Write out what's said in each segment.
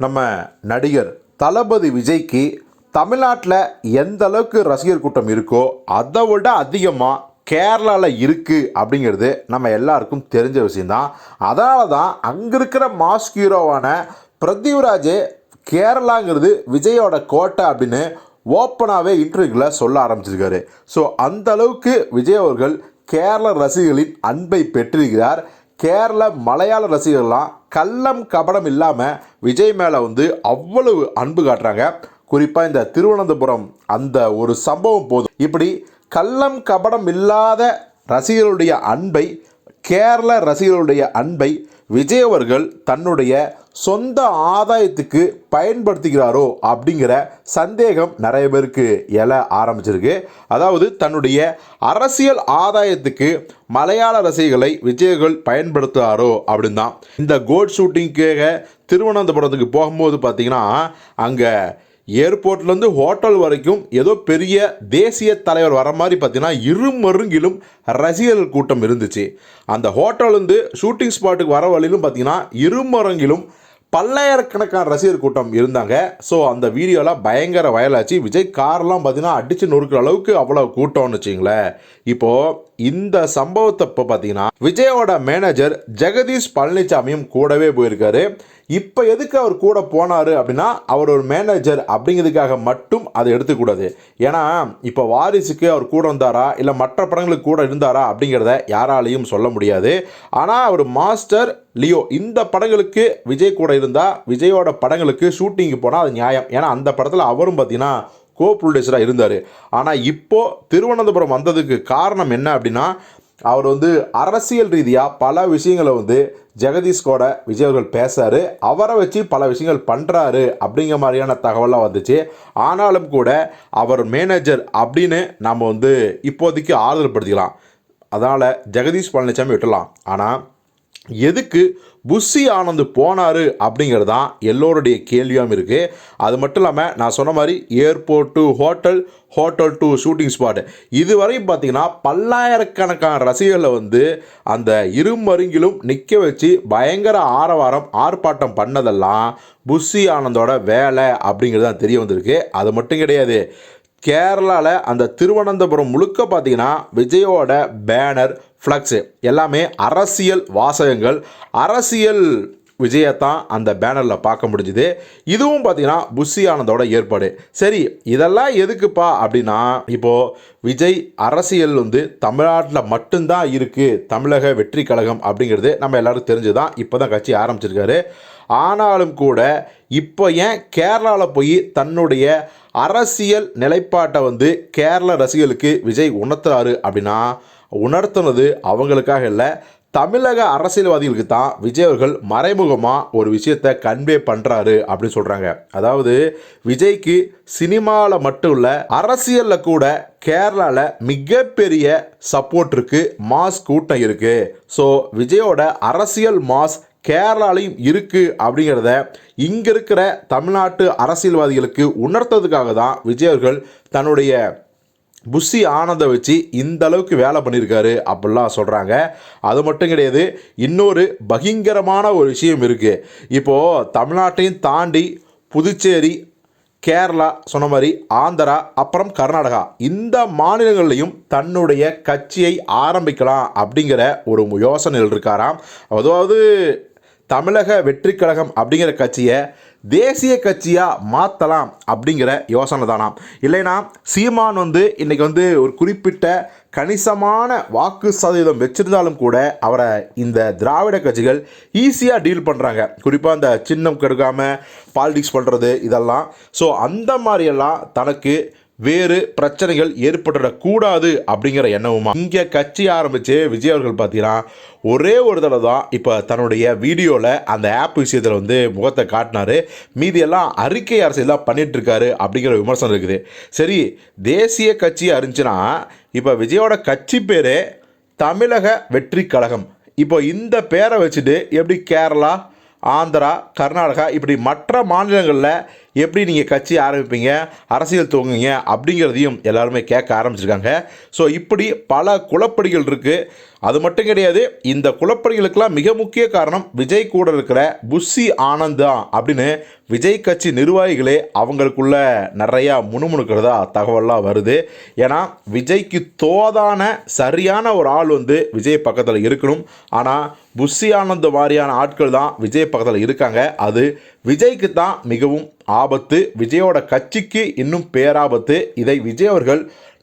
நம்ம நடிகர் தளபதி விஜய்க்கு தமிழ்நாட்டில் எந்த அளவுக்கு ரசிகர் கூட்டம் இருக்கோ அதை விட அதிகமாக கேரளாவில் இருக்குது அப்படிங்கிறது நம்ம எல்லாருக்கும் தெரிஞ்ச விஷயந்தான் அதனால தான் அங்கே இருக்கிற மாஸ் ஹீரோவான பிரதீவ்ராஜ் கேரளாங்கிறது விஜயோட கோட்டை அப்படின்னு ஓப்பனாகவே இன்டர்வியூவில் சொல்ல ஆரம்பிச்சிருக்காரு. ஸோ அந்த அளவுக்கு விஜய் அவர்கள் கேரள ரசிகர்களின் அன்பை பெற்றிருக்கிறார். கேரள மலையாள ரசிகர்கள்லாம் கள்ளம் கபடம் இல்லாமல் விஜய் மேலே வந்து அவ்வளவு அன்பு காட்டுறாங்க. குறிப்பாக இந்த திருவனந்தபுரம் அந்த ஒரு சம்பவம் போதும். இப்படி கள்ளம் கபடம் இல்லாத ரசிகர்களுடைய அன்பை கேரள ரசிகர்களுடைய அன்பை விஜய் அவர்கள் தன்னுடைய சொந்த ஆதாயத்துக்கு பயன்படுத்துகிறாரோ அப்படிங்கிற சந்தேகம் நிறைய பேருக்கு எழ ஆரம்பிச்சிருக்கு. அதாவது தன்னுடைய அரசியல் ஆதாயத்துக்கு மலையாள ரசிகர்களை விஜயர்கள் பயன்படுத்துகிறாரோ அப்படின் தான் இந்த கோட் ஷூட்டிங்க்காக திருவனந்தபுரத்துக்கு போகும்போது பார்த்தீங்கன்னா அங்கே ஏர்போர்ட்லேருந்து ஹோட்டல் வரைக்கும் ஏதோ பெரிய தேசிய தலைவர் வர மாதிரி பார்த்தீங்கன்னா இருமருங்கிலும் ரசிகர்கள் கூட்டம் இருந்துச்சு. அந்த ஹோட்டல்லேருந்து ஷூட்டிங் ஸ்பாட்டுக்கு வர வழியிலும் பார்த்தீங்கன்னா இருமருங்கிலும் பல்லாயிரக்கணக்கான ரசிகர் கூட்டம் இருந்தாங்க. ஸோ அந்த வீடியோலாம் பயங்கர வயலாச்சு விஜய் கார்லாம் பார்த்தீங்கன்னா அடித்து நொறுக்கிற அளவுக்கு அவ்வளோ கூட்டம்னு வச்சிங்களேன் இப்போது இந்த சம்பவத்தை இப்போ பார்த்தீங்கன்னா விஜயோட மேனேஜர் ஜெகதீஷ் பழனிசாமியும் கூடவே போயிருக்காரு. இப்போ எதுக்கு அவர் கூட போனார் அப்படின்னா அவர் ஒரு மேனேஜர் அப்படிங்கிறதுக்காக மட்டும் அதை எடுத்துக்கூடாது. ஏன்னா இப்போ வாரிசுக்கு அவர் கூட இருந்தாரா இல்லை மற்ற படங்களுக்கு கூட இருந்தாரா அப்படிங்கிறத யாராலையும் சொல்ல முடியாது. ஆனால் அவர் மாஸ்டர் லியோ இந்த படங்களுக்கு விஜய் கூட இருந்தால் விஜயோட படங்களுக்கு ஷூட்டிங்கு போனால் அது நியாயம். ஏன்னா அந்த படத்தில் அவரும் பார்த்தீங்கன்னா கோ ப்ரொடியூசராக இருந்தார். ஆனால் இப்போது திருவனந்தபுரம் வந்ததுக்கு காரணம் என்ன அப்படின்னா அவர் வந்து அரசியல் ரீதியாக பல விஷயங்களை வந்து ஜெகதீஷ்கோட விஜய் அவர்கள் பேசாரு அவரை வச்சு பல விஷயங்கள் பண்ணுறாரு அப்படிங்கிற மாதிரியான தகவலாக வந்துச்சு. ஆனாலும் கூட அவர் மேனேஜர் அப்படின்னு நம்ம வந்து இப்போதைக்கு ஆறுதல் படுத்திக்கலாம் அதனால் ஜெகதீஷ் பழனிசாமி விட்டலாம் ஆனால் எதுக்கு புஷி ஆனந்த் போனார் அப்படிங்கிறது தான் எல்லோருடைய கேள்வியாகவும் இருக்குது அது மட்டும் இல்லாமல் நான் சொன்ன மாதிரி airport to hotel hotel to shooting spot இதுவரையும் பார்த்தீங்கன்னா பல்லாயிரக்கணக்கான ரசிகர்களை வந்து அந்த இருமருங்கிலும் நிற்க வச்சு பயங்கர ஆரவாரம் ஆர்ப்பாட்டம் பண்ணதெல்லாம் புஷி ஆனந்தோட வேலை அப்படிங்கிறது தான் தெரிய வந்திருக்கு. அது மட்டும் கிடையாது. கேரளாவில் அந்த திருவனந்தபுரம் முழுக்க பார்த்தீங்கன்னா விஜயோட பேனர் ஃப்ளக்ஸு எல்லாமே அரசியல் வாசகங்கள். அரசியல் விஜயை தான் அந்த பேனரில் பார்க்க முடிஞ்சுது. இதுவும் பார்த்தீங்கன்னா புஷி ஆனந்தோட ஏற்பாடு. சரி இதெல்லாம் எதுக்குப்பா அப்படின்னா இப்போது விஜய் அரசியல் வந்து தமிழ்நாட்டில் மட்டும்தான் இருக்குது தமிழக வெற்றி கழகம் அப்படிங்கிறது நம்ம எல்லாரும் தெரிஞ்சுதான் இப்போ தான் கட்சி ஆரம்பிச்சிருக்காரு. ஆனாலும் கூட இப்போ ஏன் கேரளாவில் போய் தன்னுடைய அரசியல் நிலைப்பாட்டை வந்து கேரள ரசிகர்களுக்கு விஜய் உணர்த்துறாரு அப்படின்னா உணர்த்துனது அவங்களுக்காக இல்லை தமிழக அரசியல்வாதிகளுக்கு தான் விஜய் அவர்கள் மறைமுகமாக ஒரு விஷயத்தை கன்வே பண்ணுறாரு அப்படின்னு சொல்கிறாங்க அதாவது விஜய்க்கு சினிமாவில் மட்டும் இல்லை அரசியலில் கூட கேரளாவில் மிகப்பெரிய சப்போர்ட் இருக்குது மாஸ் கூட்டம் இருக்குது ஸோ விஜயோட அரசியல் மாஸ் கேரளாலையும் இருக்குது அப்படிங்கிறத இங்கே இருக்கிற தமிழ்நாட்டு அரசியல்வாதிகளுக்கு உணர்த்ததுக்காக தான் விஜய் அவர்கள் தன்னுடைய புஷி ஆனந்தை வச்சு இந்த அளவுக்கு வேலை பண்ணியிருக்காரு அப்படிலாம் சொல்கிறாங்க அது மட்டும் கிடையாது இன்னொரு பகிங்கரமான ஒரு விஷயம் இருக்குது இப்போது தமிழ்நாட்டையும் தாண்டி புதுச்சேரி கேரளா சொன்ன மாதிரி ஆந்திரா அப்புறம் கர்நாடகா இந்த மாநிலங்கள்லையும் தன்னுடைய கட்சியை ஆரம்பிக்கலாம் அப்படிங்கிற ஒரு யோசனைகள் இருக்காராம். அதாவது தமிழக வெற்றி கழகம் அப்படிங்கிற கட்சியை தேசிய கட்சியாக மாற்றலாம் அப்படிங்கிற யோசனை தானாம் இல்லைனா சீமான் வந்து இன்றைக்கி வந்து ஒரு குறிப்பிட்ட கணிசமான வாக்கு சதவீதம் வச்சிருந்தாலும் கூட அவரை இந்த திராவிட கட்சிகள் ஈஸியாக டீல் பண்ணுறாங்க குறிப்பாக அந்த சின்னம் கெடுக்காமல் பாலிடிக்ஸ் பண்ணுறது இதெல்லாம். ஸோ அந்த மாதிரியெல்லாம் தனக்கு வேறு பிரச்சனைகள் ஏற்பட்டுடக்கூடாது அப்படிங்கிற எண்ணமுமா? இங்கே கட்சி ஆரம்பித்து விஜய் அவர்கள் பார்த்தீங்கன்னா ஒரே ஒரு தடவை தான் இப்போ தன்னுடைய வீடியோவில் அந்த ஆப் விஷயத்தில் வந்து முகத்தை காட்டினாரு. மீதியெல்லாம் அறிக்கை அரசியல் தான் இருக்காரு அப்படிங்கிற விமர்சனம் இருக்குது. சரி தேசிய கட்சியாக இருந்துச்சுன்னா இப்போ விஜயோட கட்சி பேரே தமிழக வெற்றி கழகம். இப்போ இந்த பேரை வச்சுட்டு எப்படி கேரளா ஆந்திரா கர்நாடகா இப்படி மற்ற மாநிலங்களில் எப்படி நீங்கள் கட்சி ஆரம்பிப்பீங்க அரசியல் துவங்குங்க அப்படிங்கிறதையும் எல்லாருமே கேட்க ஆரம்பிச்சிருக்காங்க. ஸோ இப்படி பல குழப்படிகள் இருக்குது அது மட்டும் கிடையாது இந்த குழப்படிகளுக்கெல்லாம் மிக முக்கிய காரணம் விஜய் கூட இருக்கிற புஷி ஆனந்த் தான் அப்படின்னு விஜய் கட்சி நிர்வாகிகளே அவங்களுக்குள்ள நிறையா முணுமுணுக்கிறதா தகவல்லாம் வருது. ஏன்னா விஜய்க்கு தோதான சரியான ஒரு ஆள் வந்து விஜய் பக்கத்தில் இருக்கணும். ஆனால் புஷி ஆனந்த் மாதிரியான ஆட்கள் தான் விஜய் பக்கத்தில் இருக்காங்க. அது விஜய்க்கு தான் மிகவும் ஆபத்து விஜயோட கட்சிக்கு இன்னும் பேராபத்து. இதை விஜய் அவர்கள்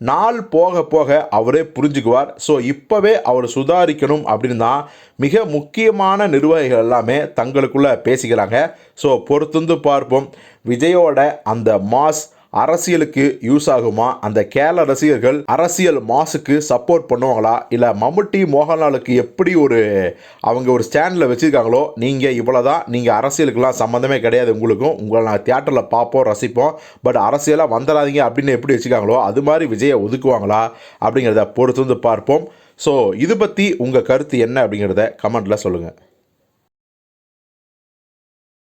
நாள் போக போக அவரே புரிஞ்சுக்குவார். ஸோ இப்போவே அவர் சுதாரிக்கணும் அப்படின்னு தான் மிக முக்கியமான நிர்வாகிகள் எல்லாமே தங்களுக்குள்ளே பேசிக்கிறாங்க. ஸோ பொறுத்துந்து பார்ப்போம். விஜயோட அந்த மாஸ் அரசியலுக்கு யூஸ் ஆகுமா? அந்த கேரள ரசிகர்கள் அரசியல் மாசுக்கு சப்போர்ட் பண்ணுவாங்களா? இல்லை மம்முட்டி மோகன்லாலுக்கு எப்படி ஒரு அவங்க ஒரு ஸ்டாண்டில் வச்சுருக்காங்களோ நீங்கள் இவ்வளோ தான் நீங்கள் அரசியலுக்கெல்லாம் சம்மந்தமே கிடையாது உங்களுக்கும். உங்களை நாங்கள் தியேட்டரில் பார்ப்போம் ரசிப்போம். பட் அரசியலாக வந்துடாதீங்க அப்படின்னு எப்படி வச்சுருக்காங்களோ அது மாதிரி விஜயை ஒதுக்குவாங்களா? அப்படிங்கிறத பொறுத்து வந்து பார்ப்போம். ஸோ இது பற்றி உங்கள் கருத்து என்ன அப்படிங்கிறத கமெண்ட்டில் சொல்லுங்கள்